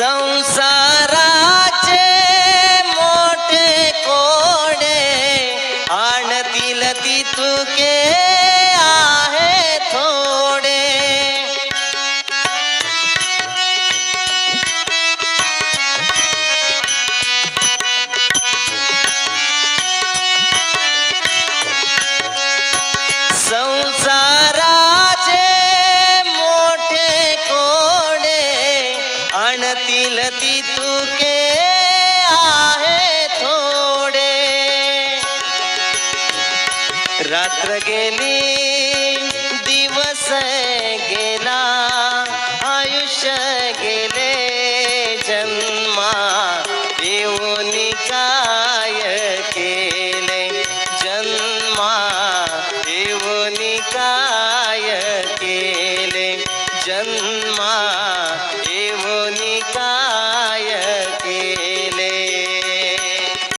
संसाराचे मोटे कोडे आण दिल ती तुके लती लती तू के आहे थोडे। रात्र गेली, दिवस गेला, आयुष्य गेले, जन्मा येऊन काय केले? जन्मा येऊन काय केले? जन्मा का